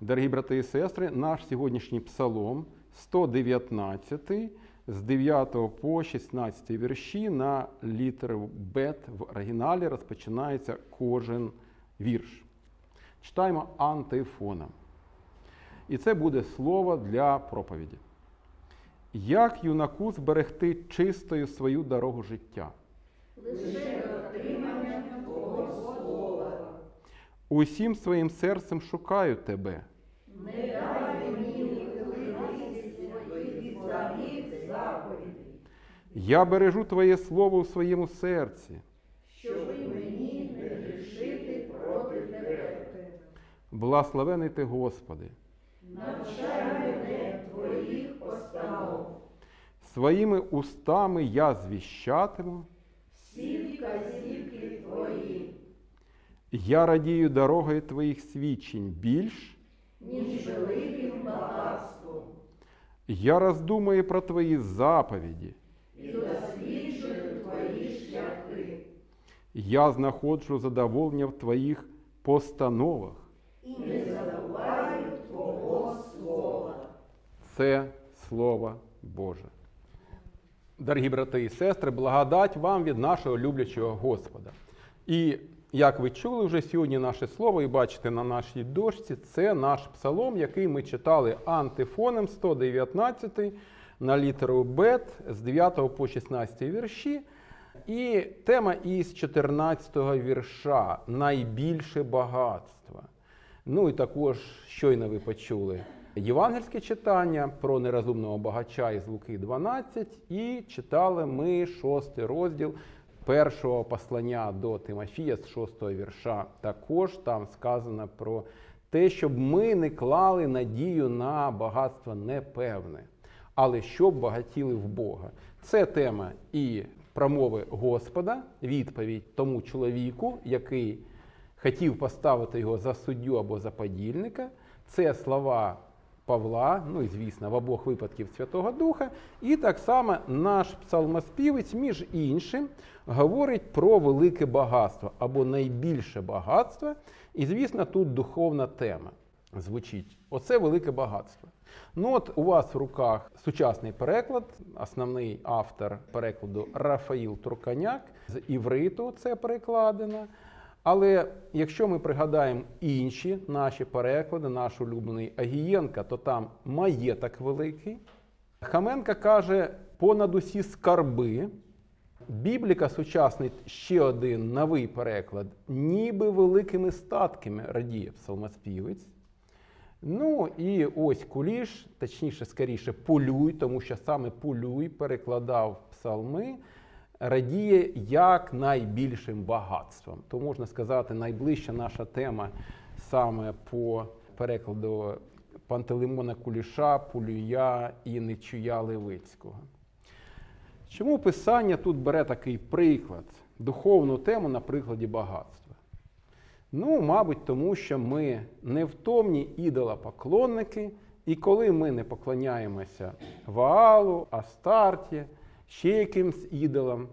Дорогі брати і сестри, наш сьогоднішній псалом 119 з 9 по 16 вірші на літеру бет в оригіналі розпочинається кожен вірш. Читаємо антифоном. І це буде слово для проповіді. Як юнаку зберегти чистою свою дорогу життя? Усім своїм серцем шукаю тебе. Не дай мені Я бережу Твоє слово у своєму серці. Щоби мені не грішити проти тебе. Благословений ти, Господи. Навчай мене Твоїх постанов. Своїми устами я звіщатиму. Я радію дорогою Твоїх свідчень більш, ніж великим багатством. я роздумую про Твої заповіді. Я знаходжу задоволення в Твоїх постановах. і не забуваю твого слова. Це Слово Боже. Дорогі брати і сестри, благодать вам від нашого люблячого Господа. І як ви чули вже сьогодні наше слово і бачите на нашій дошці, це наш псалом, який ми читали антифоном 119 на літеру Бет з 9 по 16 вірші. І тема із 14 вірша найбільше багатства. Ну і також щойно ви почули євангельське читання про нерозумного багача із Луки 12, і читали ми шостий розділ першого послання до Тимофія з шостого вірша. Також там сказано про те, щоб ми не клали надію на багатство непевне, але щоб багатіли в Бога. Це тема і промови Господа, відповідь тому чоловіку, який хотів поставити його за суддю або за подільника. Це слова Павла, ну і звісно, в обох випадків Святого Духа. І так само наш псалмоспівець, між іншим, говорить про велике багатство або найбільше багатство. І, звісно, тут духовна тема звучить. Оце велике багатство. Ну от у вас в руках сучасний переклад, основний автор перекладу Рафаїл Турканяк з івриту це перекладено. Але якщо ми пригадаємо інші наші переклади, наш улюблений Агієнка, то там маєток великий. Хаменка каже, понад усі скарби. Бібліка сучасний ще один новий переклад, ніби великими статками радіє псалмоспівець. Ну і ось куліш, точніше, скоріше, полюй, тому що саме полюй перекладав псалми, радіє як найбільшим багатством. То можна сказати, найближча наша тема саме по перекладу Пантелеймона Куліша, Полюя і Нечуя Левицького. Чому писання тут бере такий приклад, духовну тему на прикладі багатства? Ну, мабуть, тому що ми невтомні ідолопоклонники, і коли ми не поклоняємося Ваалу, Астарті, ще якимсь ідолам,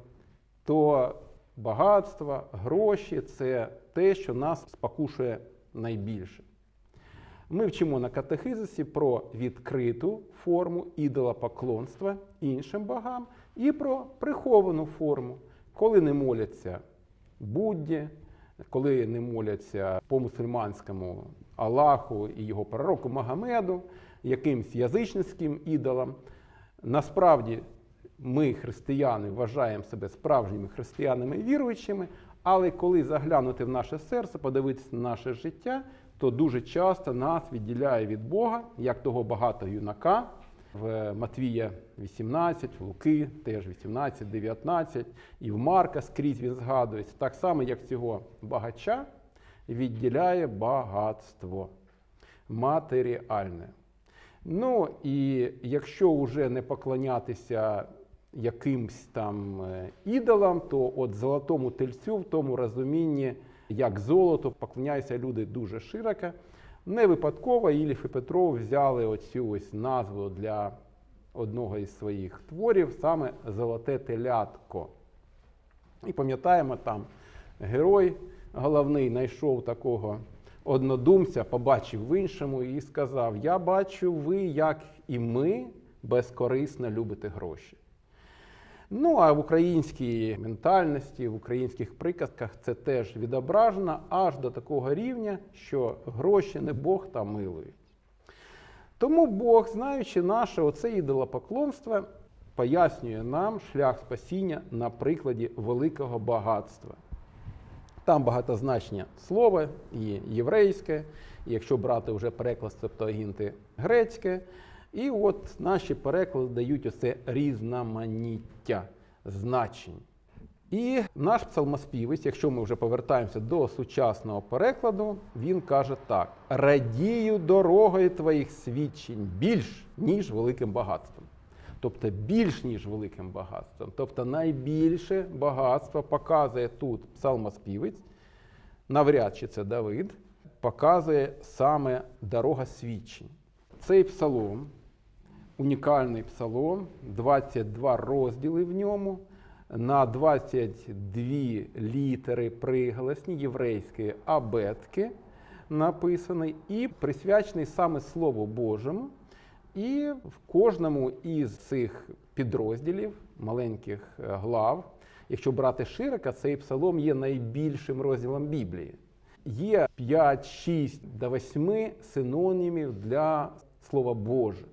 то багатство, гроші це те, що нас спокушує найбільше. Ми вчимо на катехизисі про відкриту форму ідолопоклонства іншим богам і про приховану форму, коли не моляться Будді, коли не моляться по мусульманському Аллаху і його пророку Магомеду, якимсь язичницьким ідолам. Насправді ми, християни, вважаємо себе справжніми християнами і віруючими, але коли заглянути в наше серце, подивитися на наше життя, то дуже часто нас відділяє від Бога, як того багатого юнака в Матвія 18, в Луки теж 18, 19, і в Марка скрізь він згадується. Так само, як цього багача відділяє багатство матеріальне. Ну і якщо вже не поклонятися якимсь там е, ідолам, то от золотому тельцю в тому розумінні, як золото, поклоняються люди дуже широко. Не випадково Іліф і Петров взяли оцю ось назву для одного із своїх творів, саме Золоте телятко. І пам'ятаємо, там герой головний знайшов такого однодумця побачив в іншому і сказав: Я бачу, ви, як і ми, безкорисно любите гроші. Ну, а в українській ментальності, в українських приказках це теж відображено аж до такого рівня, що гроші не Бог та милують. Тому Бог, знаючи наше оце ідолопоклонство, пояснює нам шлях спасіння на прикладі великого багатства. Там багатозначне слово і єврейське, якщо брати вже переклад Септуагінти грецьке, і от наші переклади дають оце різноманіття значень. І наш псалмоспівець, якщо ми вже повертаємося до сучасного перекладу, він каже так: радію дорогою твоїх свідчень більш, ніж великим багатством. Тобто більш ніж великим багатством. Тобто найбільше багатство показує тут псалмоспівець, навряд чи це Давид, показує саме дорога свідчень. Цей псалом, унікальний псалом, 22 розділи в ньому, на 22 літери приголосні єврейської абетки написаний і присвячений саме Слову Божому. І в кожному із цих підрозділів, маленьких е, глав, якщо брати широко, цей псалом є найбільшим розділом Біблії. Є 5, 6 до 8 синонімів для Слова Боже.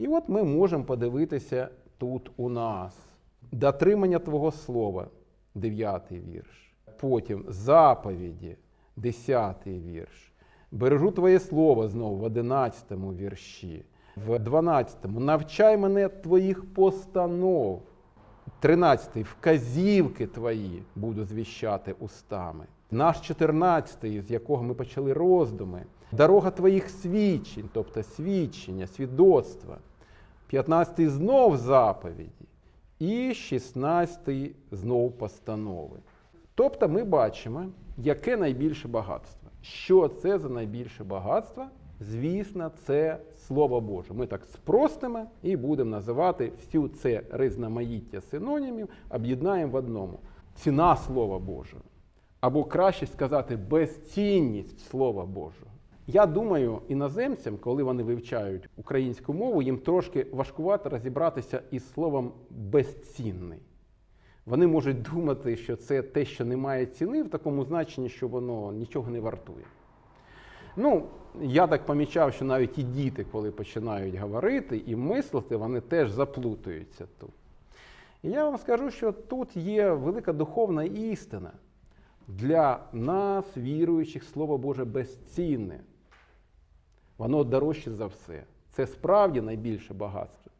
І от ми можемо подивитися тут у нас дотримання Твого Слова, 9 вірш. Потім заповіді, 10 вірш. Бережу Твоє Слово знову в 11 вірші. В 12-му навчай мене твоїх постанов. 13-й вказівки твої буду звіщати устами. Наш 14-й, з якого ми почали роздуми, дорога твоїх свідчень, тобто свідчення, свідоцтва. 15-й знов заповіді. І 16-й знов постанови. Тобто ми бачимо, яке найбільше багатство. Що це за найбільше багатство? Звісно, це Слово Боже. Ми так спростимо і будемо називати всю це різноманіття синонімів, об'єднаємо в одному. Ціна Слова Божого. Або краще сказати, безцінність Слова Божого. Я думаю, іноземцям, коли вони вивчають українську мову, їм трошки важкувато розібратися із словом безцінний. Вони можуть думати, що це те, що не має ціни, в такому значенні, що воно нічого не вартує. Ну, я так помічав, що навіть і діти, коли починають говорити і мислити, вони теж заплутуються тут. І я вам скажу, що тут є велика духовна істина. Для нас, віруючих, Слово Боже безцінне. Воно дорожче за все. Це справді найбільше багатство.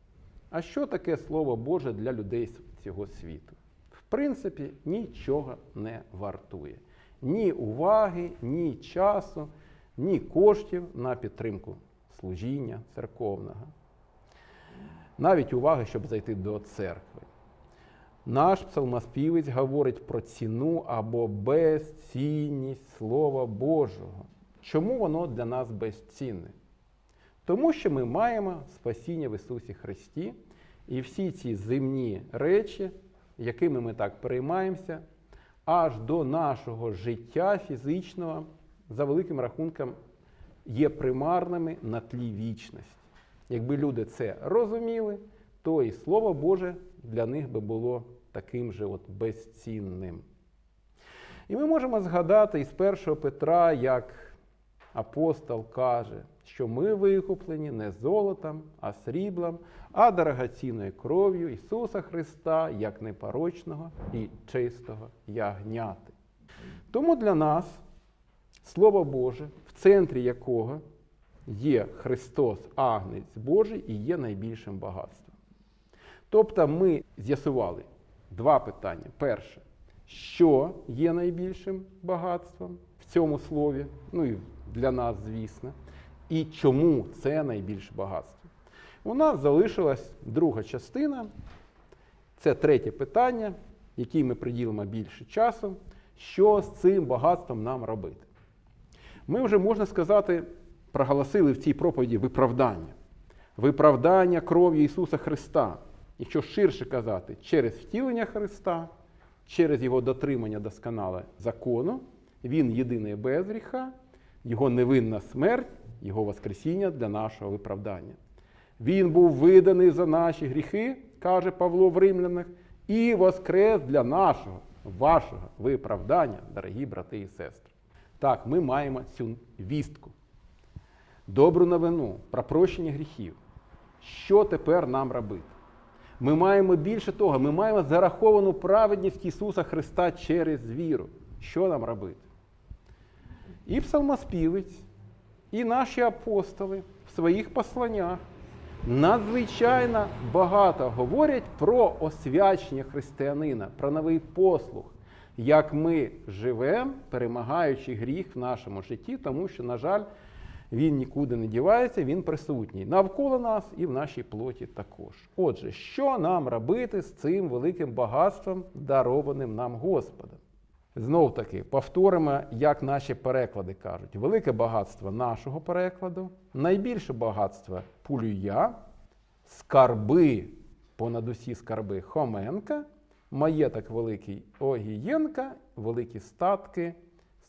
А що таке Слово Боже для людей цього світу? В принципі, нічого не вартує. Ні уваги, ні часу, ні коштів на підтримку служіння церковного. Навіть уваги, щоб зайти до церкви. Наш псалмоспівець говорить про ціну або безцінність Слова Божого. Чому воно для нас безцінне? Тому що ми маємо спасіння в Ісусі Христі, і всі ці земні речі, якими ми так переймаємося, аж до нашого життя фізичного, за великим рахунком, є примарними на тлі вічності. Якби люди це розуміли, то і Слово Боже для них би було таким же от безцінним. І ми можемо згадати із 1 Петра, як апостол каже, що ми викуплені не золотом, а сріблом, а дорогоцінною кров'ю Ісуса Христа, як непорочного і чистого ягняти. Тому для нас Слово Боже, в центрі якого є Христос, Агнець Божий і є найбільшим багатством. Тобто ми з'ясували два питання. Перше, що є найбільшим багатством в цьому слові, ну і для нас, звісно, і чому це найбільше багатство. У нас залишилась друга частина, це третє питання, якій ми приділимо більше часу, що з цим багатством нам робити. Ми вже, можна сказати, проголосили в цій проповіді виправдання. Виправдання кров'ю Ісуса Христа. Якщо ширше казати, через втілення Христа, через Його дотримання досконале закону, Він єдиний без гріха, Його невинна смерть, Його Воскресіння для нашого виправдання. Він був виданий за наші гріхи, каже Павло в Римлянах, і воскрес для нашого, вашого виправдання, дорогі брати і сестри. Так, ми маємо цю вістку, добру новину про прощення гріхів. Що тепер нам робити? Ми маємо більше того, ми маємо зараховану праведність Ісуса Христа через віру. Що нам робити? І псалмоспівець, і наші апостоли в своїх посланнях надзвичайно багато говорять про освячення християнина, про новий послуг, як ми живемо, перемагаючи гріх в нашому житті, тому що, на жаль, він нікуди не дівається, він присутній навколо нас і в нашій плоті також. Отже, що нам робити з цим великим багатством, дарованим нам Господом? Знов таки повторимо, як наші переклади кажуть: велике багатство нашого перекладу, найбільше багатство Пулюя, скарби, понад усі скарби Хоменка, маєток великий Огієнка, великі статки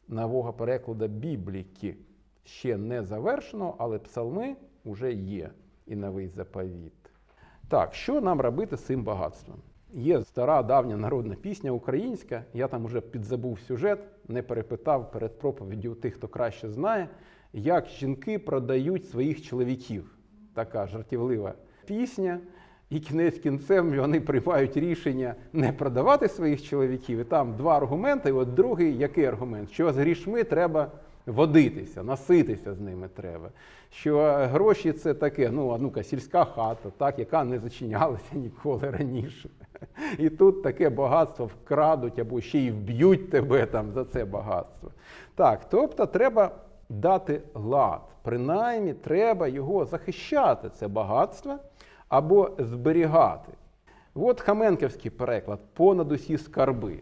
нового перекладу Бібліки. Ще не завершено, але псалми вже є і новий заповіт. Так, що нам робити з цим багатством? Є стара давня народна пісня українська. Я там вже підзабув сюжет, не перепитав перед проповіддю тих, хто краще знає, як жінки продають своїх чоловіків. Така жартівлива пісня. І кінець кінцем вони приймають рішення не продавати своїх чоловіків. І там два аргументи. І от другий який аргумент? Що з грішми треба водитися, наситися з ними треба. Що гроші це таке, ну, ну сільська хата, так, яка не зачинялася ніколи раніше. І тут таке багатство вкрадуть або ще й вб'ють тебе там за це багатство. Так, тобто треба дати лад. Принаймні, треба його захищати, це багатство, або зберігати. От Хаменківський переклад понад усі скарби.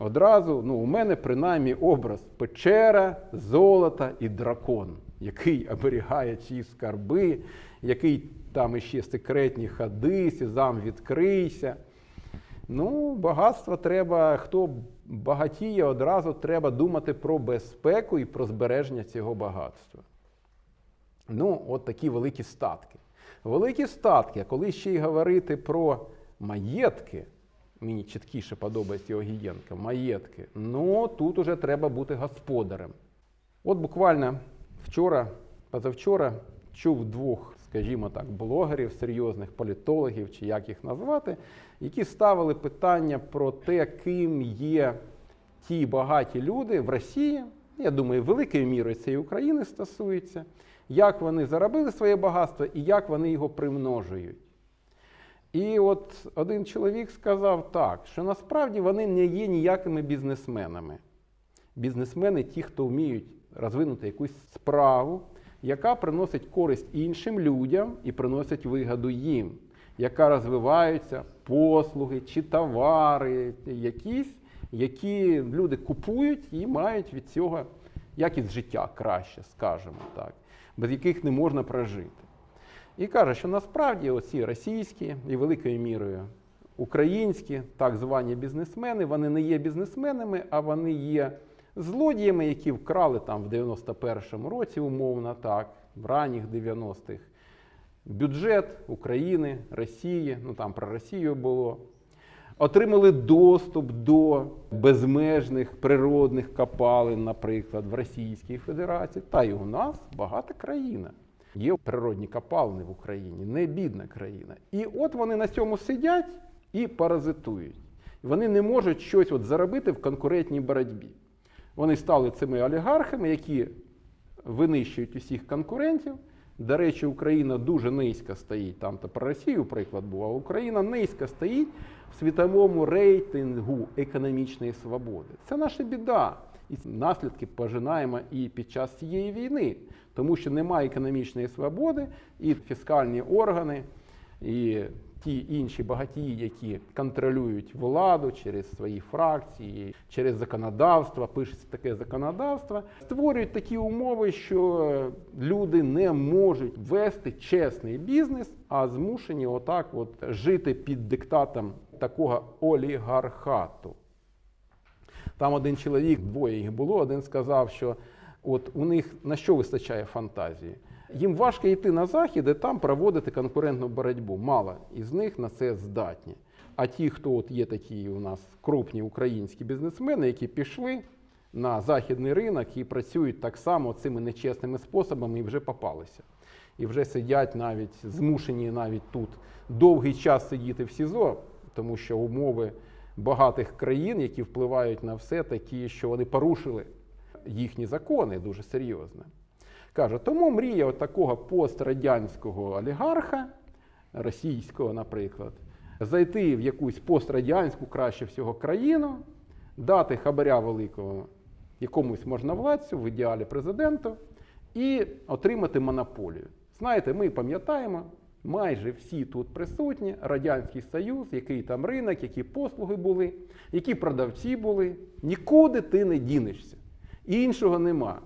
Одразу ну, у мене принаймні образ печера, золота і дракон, який оберігає ці скарби, який там іще секретні ходи, сезам відкрийся. Ну, багатство треба, хто багатіє, одразу треба думати про безпеку і про збереження цього багатства. Ну, от такі великі статки. Великі статки, а коли ще й говорити про маєтки, мені чіткіше подобається Огієнка, маєтки, ну тут уже треба бути господарем. От буквально вчора, позавчора чув двох, скажімо так, блогерів, серйозних політологів, чи як їх назвати, які ставили питання про те, ким є ті багаті люди в Росії. Я думаю, великою мірою і України стосується, як вони заробили своє багатство і як вони його примножують. І от один чоловік сказав так, що насправді вони не є ніякими бізнесменами. Бізнесмени ті, хто вміють розвинути якусь справу, яка приносить користь іншим людям і приносить вигоду їм, яка розвиваються послуги чи товари, якісь, які люди купують і мають від цього якість життя краще, скажімо так, без яких не можна прожити. І каже, що насправді оці російські і великою мірою українські так звані бізнесмени, вони не є бізнесменами, а вони є злодіями, які вкрали там в 91-му році, умовно так, в ранніх 90-х, бюджет України, Росії, ну там про Росію було. Отримали доступ до безмежних природних копалин, наприклад, в Російській Федерації, та й у нас багата країна. Є природні копалини в Україні, не бідна країна. І от вони на цьому сидять і паразитують. Вони не можуть щось от заробити в конкурентній боротьбі. Вони стали цими олігархами, які винищують усіх конкурентів. До речі, Україна дуже низько стоїть. Там то про Росію приклад був, а Україна низько стоїть в світовому рейтингу економічної свободи. Це наша біда. І наслідки пожинаємо і під час цієї війни, тому що немає економічної свободи, і фіскальні органи, і ті інші багатії, які контролюють владу через свої фракції, через законодавство, пишеться таке законодавство, створюють такі умови, що люди не можуть вести чесний бізнес, а змушені отак от жити під диктатом такого олігархату. Там один чоловік, двоє їх було, один сказав, що От у них на що вистачає фантазії? Їм важко йти на захід і там проводити конкурентну боротьбу. Мало із них на це здатні. А ті, хто от є такі у нас крупні українські бізнесмени, які пішли на західний ринок і працюють так само цими нечесними способами і вже попалися. І вже сидять навіть змушені навіть тут довгий час сидіти в СІЗО, тому що умови багатих країн, які впливають на все, такі, що вони порушили їхні закони дуже серйозно. Каже, тому мрія от такого пострадянського олігарха, російського, наприклад, зайти в якусь пострадянську, краще всього, країну, дати хабаря великого якомусь можновладцю, в ідеалі президенту, і отримати монополію. Знаєте, ми пам'ятаємо, майже всі тут присутні, Радянський Союз, який там ринок, які послуги були, які продавці були. Нікуди ти не дінешся. Іншого нема.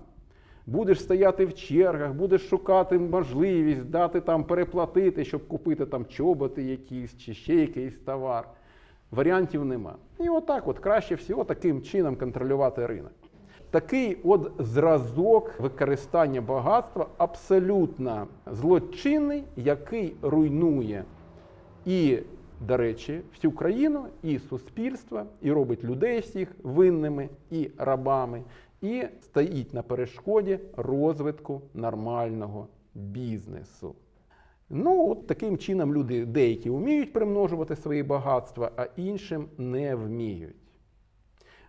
Будеш стояти в чергах, будеш шукати можливість дати там переплатити, щоб купити там чоботи якісь чи ще якийсь товар. Варіантів нема. І отак, от краще всього таким чином контролювати ринок. Такий от зразок використання багатства абсолютно злочинний, який руйнує і, до речі, всю країну, і суспільство, і робить людей всіх винними і рабами, і стоїть на перешкоді розвитку нормального бізнесу. Ну, от таким чином люди деякі вміють примножувати свої багатства, а іншим не вміють.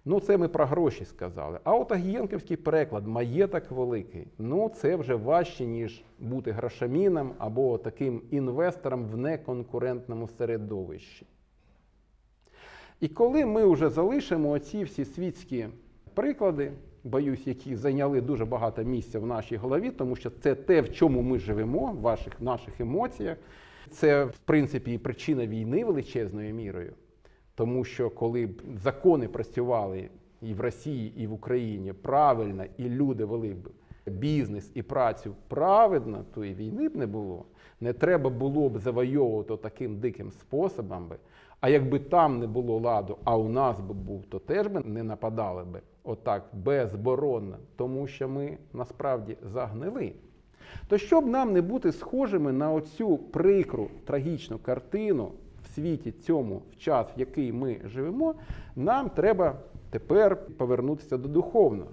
Ну, це ми про гроші сказали. А от агієнківський переклад, маєток великий. Ну, це вже важче, ніж бути грошаміном або таким інвестором в неконкурентному середовищі. І коли ми вже залишимо оці всі світські приклади, боюсь, які зайняли дуже багато місця в нашій голові, тому що це те, в чому ми живемо, в ваших, наших емоціях. Це, в принципі, і причина війни величезною мірою. Тому що коли б закони працювали і в Росії, і в Україні правильно, і люди вели б бізнес і працю праведно, то і війни б не було. Не треба було б завойовувати таким диким способом. А якби там не було ладу, а у нас би був, то теж би не нападали би отак безборонно, тому що ми насправді загнили. То щоб нам не бути схожими на оцю прикру трагічну картину в світі цьому, в час, в який ми живемо, нам треба тепер повернутися до духовного.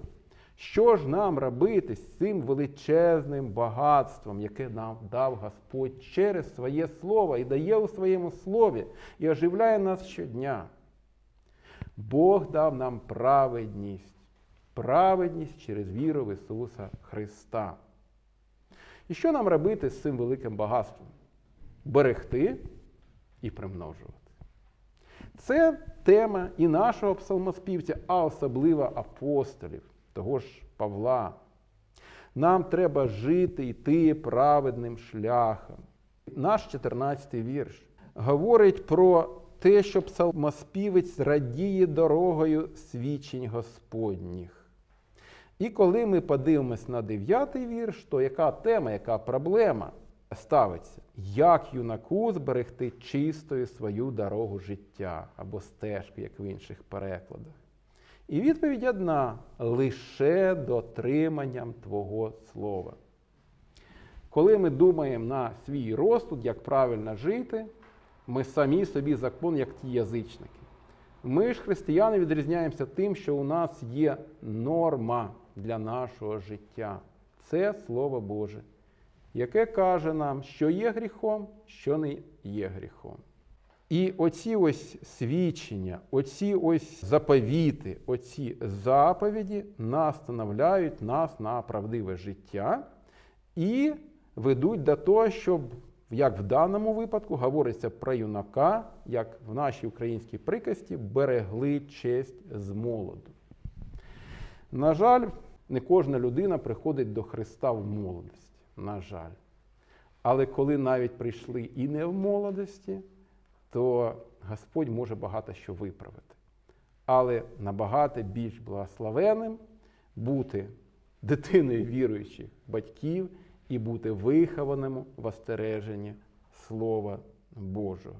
Що ж нам робити з цим величезним багатством, яке нам дав Господь через своє слово і дає у своєму слові, і оживляє нас щодня? Бог дав нам праведність, праведність через віру в Ісуса Христа. І що нам робити з цим великим багатством? Берегти і примножувати. Це тема і нашого псалмоспівця, а особливо апостолів, того ж Павла. Нам треба жити, йти праведним шляхом. Наш 14-й вірш говорить про те, що псалмоспівець радіє дорогою свідчень Господніх. І коли ми подивимось на 9-й вірш, то яка тема, яка проблема ставиться? Як юнаку зберегти чистою свою дорогу життя або стежку, як в інших перекладах? І відповідь одна: лише дотриманням Твого Слова. Коли ми думаємо на свій розсуд, як правильно жити, ми самі собі закон, як ті язичники. Ми ж, християни, відрізняємося тим, що у нас є норма для нашого життя. Це Слово Боже, яке каже нам, що є гріхом, що не є гріхом. І оці ось свідчення, оці ось заповіти, оці заповіді настановляють нас на правдиве життя і ведуть до того, щоб, як в даному випадку, говориться про юнака, як в нашій українській приказці, берегли честь з молоду. На жаль, не кожна людина приходить до Христа в молодості. На жаль. Але коли навіть прийшли і не в молодості, то Господь може багато що виправити. Але набагато більш благословенним бути дитиною віруючих батьків і бути вихованим в остереженні Слова Божого.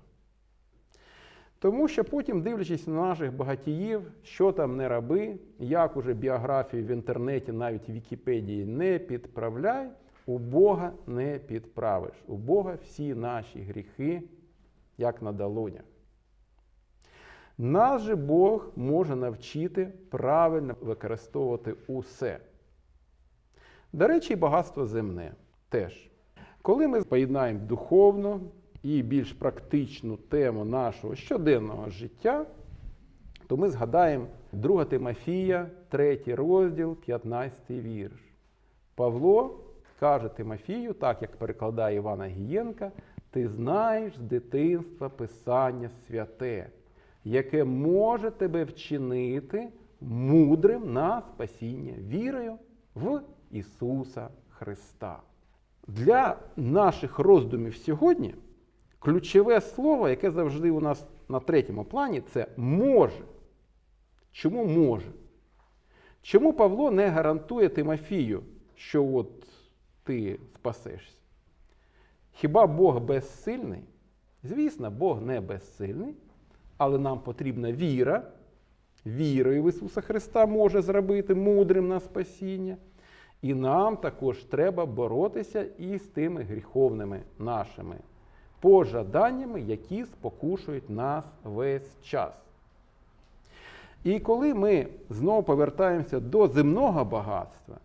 Тому що потім, дивлячись на наших багатіїв, що там не роби, як уже біографію в інтернеті, навіть в Вікіпедії не підправляй, у Бога не підправиш. У Бога всі наші гріхи, як на долонях. Нас же Бог може навчити правильно використовувати усе. До речі, і багатство земне теж. Коли ми поєднаємо духовну і більш практичну тему нашого щоденного життя, то ми згадаємо 2 Тимофія, 3 розділ, 15 вірш. Павло каже Тимофію, так як перекладає Івана Гієнка, ти знаєш з дитинства Писання святе, яке може тебе вчинити мудрим на спасіння вірою в Ісуса Христа. Для наших роздумів сьогодні ключове слово, яке завжди у нас на третьому плані, це може. Чому може? Чому Павло не гарантує Тимофію, що от ти спасешся? Хіба Бог безсильний? Звісно, Бог не безсильний, але нам потрібна віра. Вірою в Ісуса Христа може зробити мудрим на спасіння. І нам також треба боротися і з тими гріховними нашими пожаданнями, які спокушують нас весь час. І коли ми знову повертаємося до земного багатства,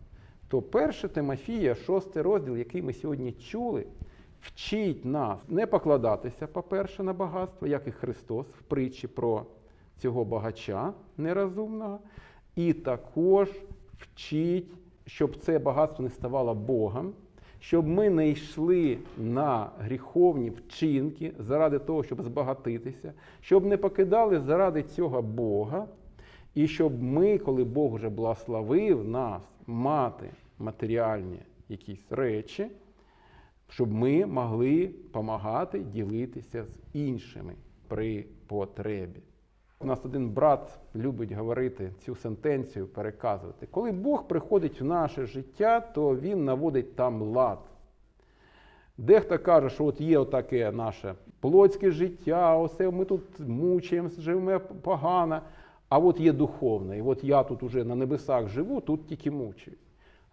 то 1 Тимофія, 6 розділ, який ми сьогодні чули, вчить нас не покладатися, по-перше, на багатство, як і Христос в притчі про цього багача нерозумного, і також вчить, щоб це багатство не ставало Богом, щоб ми не йшли на гріховні вчинки заради того, щоб збагатитися, щоб не покидали заради цього Бога, і щоб ми, коли Бог вже благословив нас мати матеріальні якісь речі, щоб ми могли допомагати ділитися з іншими при потребі. У нас один брат любить говорити цю сентенцію, переказувати. Коли Бог приходить в наше життя, то Він наводить там лад. Дехто каже, що от є отаке наше плотське життя, оце ми тут мучаємося, живемо погано, а от є духовне. І от я тут уже на небесах живу, тут тільки мучаюсь.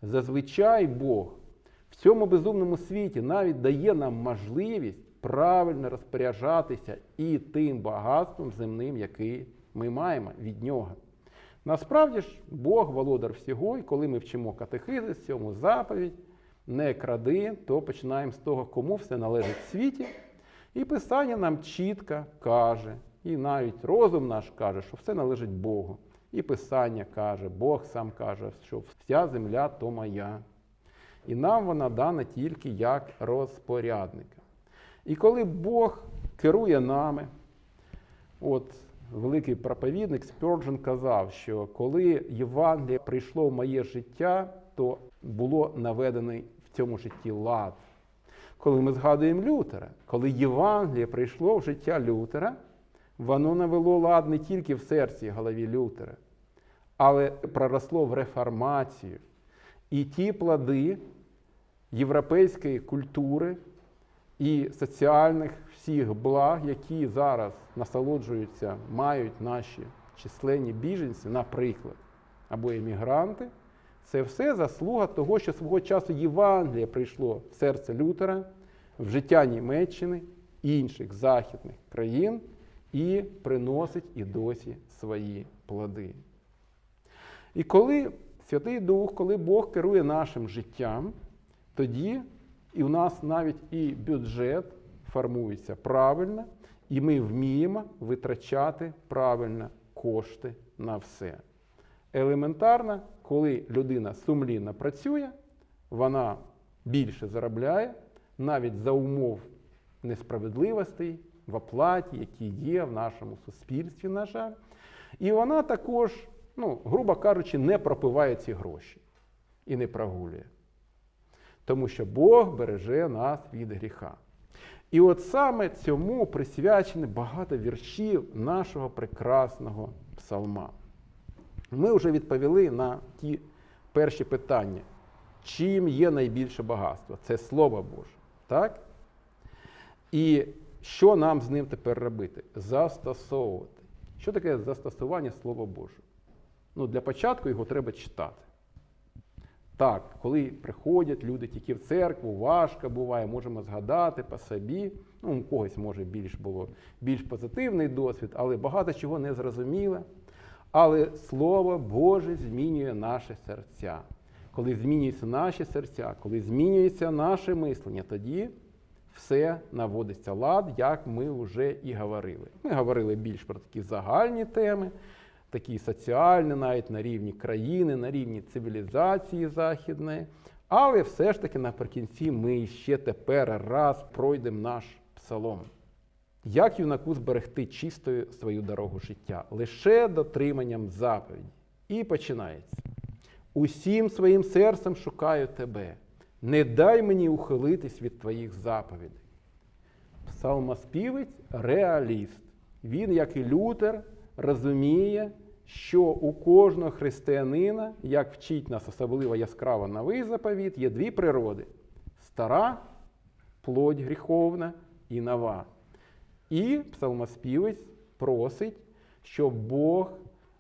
Зазвичай Бог в цьому безумному світі навіть дає нам можливість правильно розпоряджатися і тим багатством земним, який ми маємо від нього. Насправді ж, Бог володар всього, і коли ми вчимо катехизи, цьому заповідь, не кради, то починаємо з того, кому все належить в світі. І Писання нам чітко каже, і навіть розум наш каже, що все належить Богу. І Писання каже, Бог сам каже, що вся земля то моя. І нам вона дана тільки як розпорядника. І коли Бог керує нами, от великий проповідник Спьорджен казав, що коли Євангеліє прийшло в моє життя, то було наведений в цьому житті лад. Коли ми згадуємо Лютера, коли Євангеліє прийшло в життя Лютера, воно навело лад не тільки в серці і голові Лютера, але проросло в реформацію. І ті плоди європейської культури і соціальних всіх благ, які зараз насолоджуються, мають наші численні біженці, наприклад, або емігранти, це все заслуга того, що свого часу Євангеліє прийшло в серце Лютера, в життя Німеччини, інших західних країн і приносить і досі свої плоди. І коли Святий Дух, коли Бог керує нашим життям, тоді і у нас навіть і бюджет формується правильно, і ми вміємо витрачати правильно кошти на все. Елементарно, коли людина сумлінно працює, вона більше заробляє, навіть за умов несправедливостей в оплаті, які є в нашому суспільстві, на жаль. І вона також, ну, грубо кажучи, не пропиває ці гроші і не прогулює. Тому що Бог береже нас від гріха. І от саме цьому присвячені багато віршів нашого прекрасного псалма. Ми вже відповіли на ті перші питання. Чим є найбільше багатство? Це Слово Боже. Так? І Що нам з ним тепер робити? Застосовувати. Що таке застосування Слова Божого? Ну, для початку його треба читати. Так, коли приходять люди тільки в церкву, важко буває, можемо згадати по собі. Ну, у когось може більш було більш позитивний досвід, але багато чого не зрозуміло. Але Слово Боже змінює наші серця. Коли змінюються наші серця, коли змінюється наше мислення, тоді все наводиться лад, як ми вже і говорили. Ми говорили більш про такі загальні теми, такі соціальні, навіть на рівні країни, на рівні цивілізації західної. Але все ж таки наприкінці ми ще тепер раз пройдемо наш псалом. Як юнаку зберегти чистою свою дорогу життя? Лише дотриманням заповіді. І починається. Усім своїм серцем шукаю тебе. Не дай мені ухилитись від твоїх заповідей. Псалмоспівець реаліст. Він, як і Лютер, розуміє, що у кожного християнина, як вчить нас особливо яскраво новий заповіт, є дві природи: стара, плоть гріховна і нова. І псалмоспівець просить, щоб Бог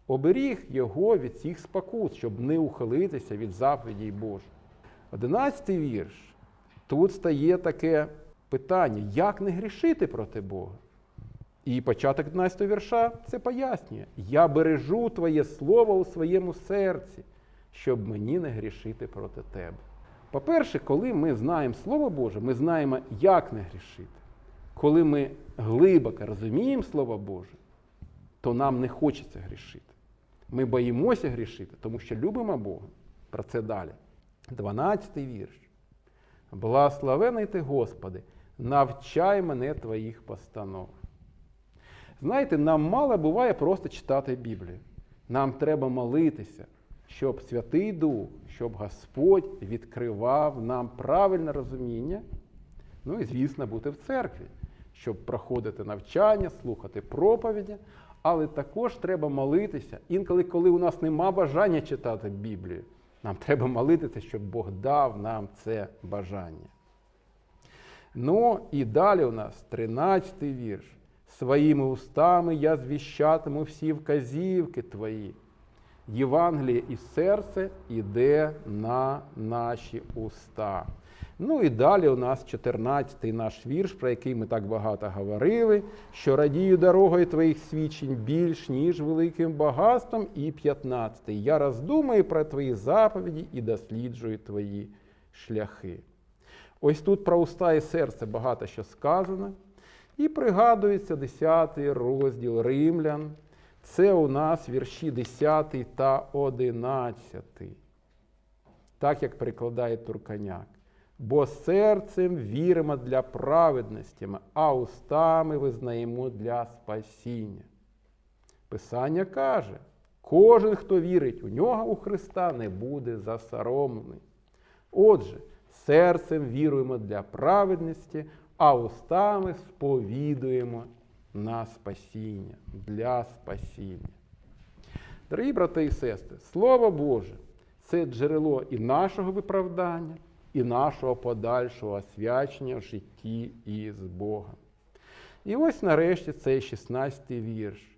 оберіг його від цих спокус, щоб не ухилитися від заповідей Божих. Одинадцятий вірш. Тут стає таке питання, як не грішити проти Бога. І початок 11 вірша це пояснює. Я бережу Твоє слово у своєму серці, щоб мені не грішити проти тебе. По-перше, коли ми знаємо Слово Боже, ми знаємо, як не грішити. Коли ми глибоко розуміємо Слово Боже, то нам не хочеться грішити. Ми боїмося грішити, тому що любимо Бога. Про це далі. 12 вірш. Благословений ти, Господи, навчай мене Твоїх постанов. Знаєте, нам мало буває просто читати Біблію. Нам треба молитися, щоб Святий Дух, щоб Господь відкривав нам правильне розуміння. Ну і, звісно, бути в церкві, щоб проходити навчання, слухати проповіді. Але також треба молитися. Інколи, коли у нас нема бажання читати Біблію, нам треба молитися, щоб Бог дав нам це бажання. Ну і далі у нас 13 вірш. Своїми устами я звіщатиму всі вказівки твої. Євангеліє і серце іде на наші уста. Ну і далі у нас 14-й наш вірш, про який ми так багато говорили, що радію дорогою твоїх свідчень більш, ніж великим багатством, і 15-й. Я роздумаю про твої заповіді і досліджую твої шляхи. Ось тут про уста і серце багато що сказано. І пригадується 10 розділ Римлян. Це у нас вірші 10 та 11. Так як перекладає Турканяк. Бо серцем віримо для праведності, а устами визнаємо для спасіння. Писання каже, кожен, хто вірить у нього, у Христа, не буде засоромлений. Отже, серцем віруємо для праведності, а устами сповідуємо на спасіння, для спасіння. Дорогі брати і сестри, Слово Боже це джерело і нашого виправдання, і нашого подальшого освячення в житті із Богом. І ось нарешті цей 16-й вірш,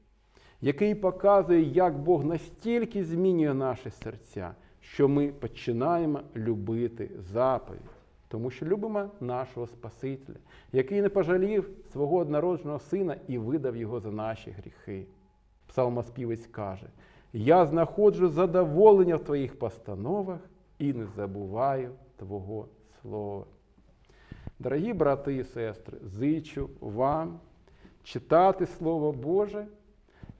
який показує, як Бог настільки змінює наші серця, що ми починаємо любити заповідь. Тому що любимо нашого Спасителя, який не пожалів свого однородженого сина і видав його за наші гріхи. Псалмоспівець каже: Я знаходжу задоволення в твоїх постановах і не забуваю Твого Слова. Дорогі брати і сестри, зичу вам читати Слово Боже,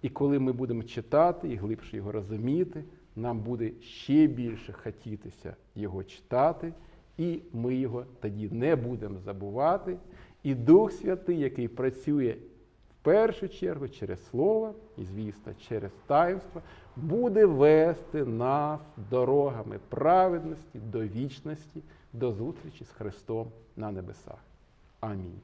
і коли ми будемо читати і глибше його розуміти, нам буде ще більше хотітися його читати. І ми його тоді не будемо забувати. І Дух Святий, який працює в першу чергу через Слово і, звісно, через таїнство, буде вести нас дорогами праведності, до вічності, до зустрічі з Христом на небесах. Амінь.